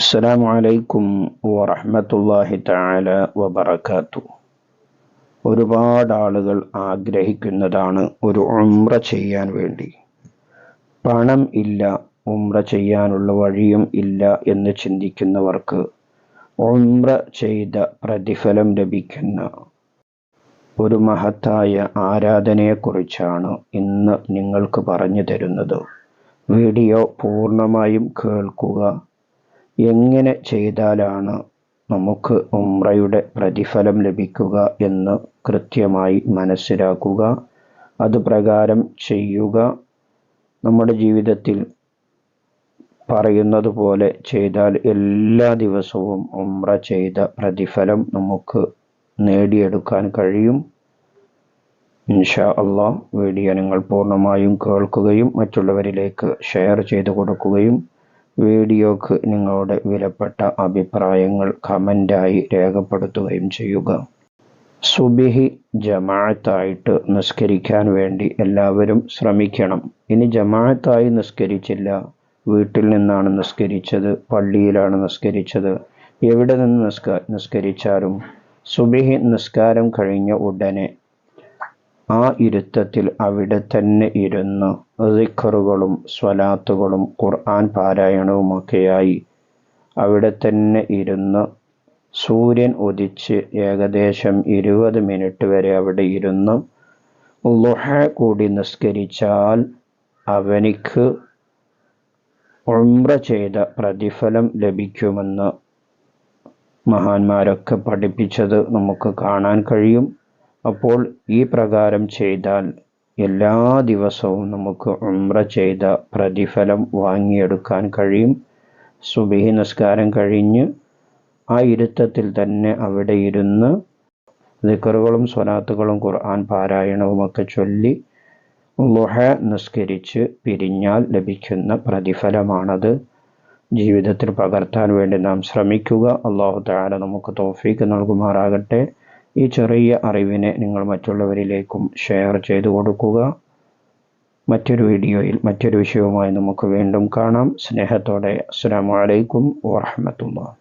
അസ്സലാമു അലൈക്കും വറഹ്മത്തുള്ളാഹി തആല വബറകാത്തു. ഒരുപാട് ആളുകൾ ആഗ്രഹിക്കുന്നതാണ് ഒരു ഉംറ ചെയ്യാൻ വേണ്ടി. പണം ഇല്ല ഉംറ ചെയ്യാനുള്ള വഴിയും ഇല്ല എന്ന് ചിന്തിക്കുന്നവർക്ക് ഉംറ ചെയ്ത പ്രതിഫലം ലഭിക്കുന്ന ഒരു മഹത്തായ ആരാധനയെക്കുറിച്ചാണ് ഇന്ന് നിങ്ങൾക്ക് പറഞ്ഞു തരുന്നത്. വീഡിയോ പൂർണമായും കേൾക്കുക. എങ്ങനെ ചെയ്താലാണ് നമുക്ക് ഉംറയുടെ പ്രതിഫലം ലഭിക്കുക എന്ന് കൃത്യമായി മനസ്സിലാക്കുക. അത് പ്രകാരം ചെയ്യുക. നമ്മുടെ ജീവിതത്തിൽ പറയുന്നത് പോലെ ചെയ്താൽ എല്ലാ ദിവസവും ഉംറ ചെയ്ത പ്രതിഫലം നമുക്ക് നേടിയെടുക്കാൻ കഴിയും. ഇൻഷാ അള്ളാ വീഡിയോ നിങ്ങൾ പൂർണമായും കേൾക്കുകയും മറ്റുള്ളവരിലേക്ക് ഷെയർ ചെയ്തു കൊടുക്കുകയും വീഡിയോക്ക് നിങ്ങളുടെ വിലപ്പെട്ട അഭിപ്രായങ്ങൾ കമന്റായി രേഖപ്പെടുത്തുകയും ചെയ്യുക. സുബിഹി ജമാഅത്തായിട്ട് നിസ്കരിക്കാൻ വേണ്ടി എല്ലാവരും ശ്രമിക്കണം. ഇനി ജമാഅത്തായി നിസ്കരിച്ചില്ല. വീട്ടിൽ നിന്നാണ് നിസ്കരിച്ചത്. പള്ളിയിലാണ് നിസ്കരിച്ചത്. എവിടെ നിന്ന് നിസ്ക നിസ്കരിച്ചാലും സുബിഹി നിസ്കാരം കഴിഞ്ഞ ഉടനെ ആ ഇരുത്തത്തിൽ അവിടെ തന്നെ ഇരുന്ന്. ദിക്കറുകളും സ്വലാത്തുകളും ഖുർആൻ പാരായണവുമൊക്കെയായി. അവിടെ തന്നെ ഇരുന്ന്. സൂര്യൻ ഉദിച്ച് ഏകദേശം ഇരുപത് മിനിറ്റ് വരെ അവിടെ ഇരുന്ന്. ലുഹ കൂടി നിസ്കരിച്ചാൽ അവനിക്ക് ഉംറ ചെയ്ത പ്രതിഫലം ലഭിക്കുമെന്ന് മഹാന്മാരൊക്കെ പഠിപ്പിച്ചത് നമുക്ക് കാണാൻ കഴിയും. അപ്പോൾ ഈ പ്രകാരം ചെയ്താൽ എല്ലാ ദിവസവും നമുക്ക് ഉംറ ചെയ്ത പ്രതിഫലം വാങ്ങിയെടുക്കാൻ കഴിയും. സുബിഹി നിസ്കാരം കഴിഞ്ഞ് ആ ഇരുത്തത്തിൽ തന്നെ അവിടെ ഇരുന്ന് ദിക്കറുകളും സ്വലാത്തുകളും ഖുർആൻ പാരായണവുമൊക്കെ ചൊല്ലി ലുഹ നിസ്കരിച്ച് പിരിഞ്ഞാൽ ലഭിക്കുന്ന പ്രതിഫലമാണത്. ജീവിതത്തിൽ പകർത്താൻ വേണ്ടി നാം ശ്രമിക്കുക. അള്ളാഹു താര നമുക്ക് തോഫീക്ക് നൽകുമാറാകട്ടെ. ഈ ചെറിയ അറിവിനെ നിങ്ങൾ മറ്റുള്ളവരിലേക്കും ഷെയർ ചെയ്തു കൊടുക്കുക. മറ്റൊരു വീഡിയോയിൽ മറ്റൊരു വിഷയവുമായി നമുക്ക് വീണ്ടും കാണാം. സ്നേഹത്തോടെ. അസ്സാം വലൈക്കും വാഹമത്തുള്ള